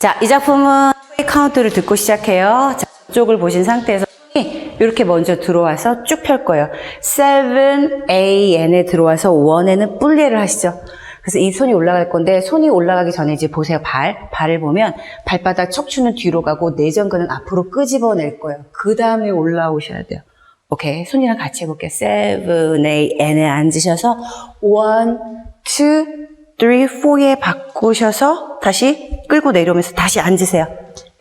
자, 이 작품은 카운트를 듣고 시작해요. 자, 쪽을 보신 상태에서 이렇게 먼저 들어와서 쭉 펼 거예요. 7, A, N에 들어와서 1에는 뿔리를 하시죠. 그래서 이 손이 올라갈 건데 손이 올라가기 전에 이제 보세요. 발. 발을 보면 발바닥 척추는 뒤로 가고 내전근은 앞으로 끄집어낼 거예요. 그 다음에 올라오셔야 돼요. 오케이. 손이랑 같이 해볼게요. 7, 8, N에 앉으셔서 1, 2, 3, 4에 바꾸셔서 다시 끌고 내려오면서 다시 앉으세요.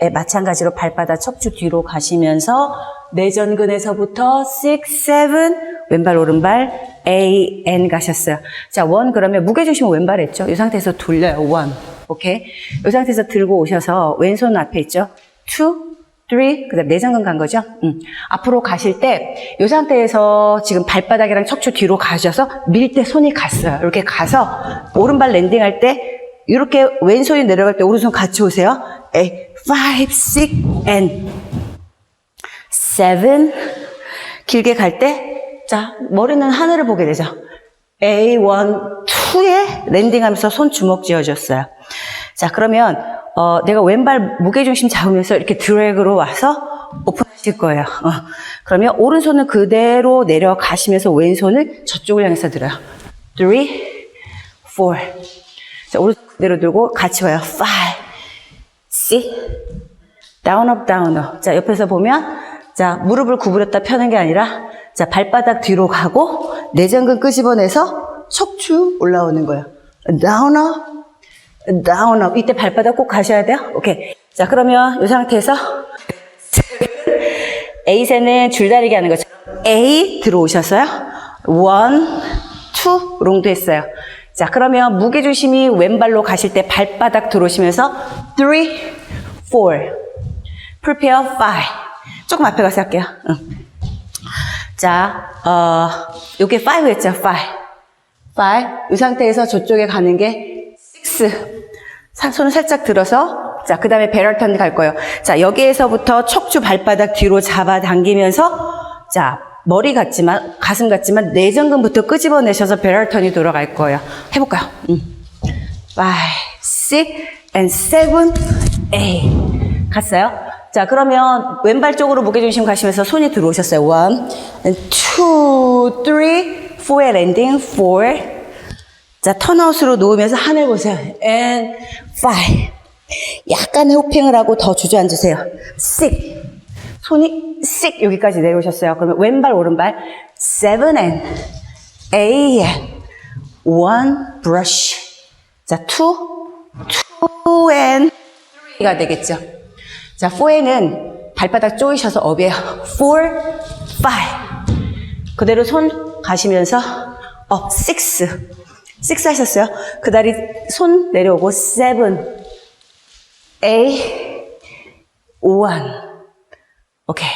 네, 마찬가지로 발바닥 척추 뒤로 가시면서 내전근에서부터 6, 7, 왼발 오른발 A, N 가셨어요. 자, 원 그러면 무게 중심은 왼발 했죠? 이 상태에서 돌려요. 원. 오케이? 이 상태에서 들고 오셔서 왼손 앞에 있죠? 2, 3, 그 다음 내전근 간 거죠? 음. 앞으로 가실 때, 이 상태에서 지금 발바닥이랑 척추 뒤로 가셔서 밀 때 손이 갔어요. 이렇게 가서, 오른발 랜딩할 때, 이렇게 왼손이 내려갈 때 오른손 같이 오세요. A, 5, 6, and 7. 길게 갈 때, 자, 머리는 하늘을 보게 되죠. A1, 2에 랜딩하면서 손 주먹 쥐어줬어요. 자, 그러면, 어, 내가 왼발 무게중심 잡으면서 이렇게 드래그로 와서 오픈하실 거예요. 어, 그러면 오른손은 그대로 내려가시면서 왼손을 저쪽을 향해서 들어요. 3, 4. 자, 오른손 그대로 들고 같이 와요. 5, 6, 다운 업 다운 업. 자, 옆에서 보면 자, 무릎을 구부렸다 펴는 게 아니라 자, 발바닥 뒤로 가고 내전근 끄집어내서 척추 올라오는 거예요. 다운 업 업. 이때 발바닥 꼭 가셔야 돼요. 오케이. 자, 그러면 이 상태에서 A세는 줄다리기 하는 거죠. A 들어오셨어요. 원, 투, 롱도 했어요. 자, 그러면 무게 중심이 왼발로 가실 때 발바닥 들어오시면서 3, 4, prepare 5. 조금 앞에 가서 할게요. 응. 자, 어, 요게 5 했죠, 5. 5. 이 상태에서 저쪽에 가는 게 6. 사- 손을 살짝 들어서, 자, 그 다음에 베럴턴 갈 거예요. 자, 여기에서부터 척추 발바닥 뒤로 잡아당기면서, 자, 머리 같지만, 가슴 같지만, 내전근부터 끄집어내셔서 베럴턴이 돌아갈 거예요. 해볼까요? 음. 5, 6, and 7, 8. 갔어요? 자, 그러면 왼발 쪽으로 무게중심 가시면서 손이 들어오셨어요. 1, 2, 3, 4의 랜딩, 4. 자, 턴아웃으로 놓으면서 하늘 보세요. And 5. 약간의 호핑을 하고 더 주저앉으세요. 6. 손이 6 여기까지 내려오셨어요. 그러면 왼발, 오른발 7 and 8 and 1 brush. 자, 2, 2 and 3가 되겠죠. 자, 4에는 발바닥 조이셔서 업이에요. 4, 5. 그대로 손 가시면서 업, 6. 6 하셨어요. 그 다리 손 내려오고 7, 8, 1. 오케이.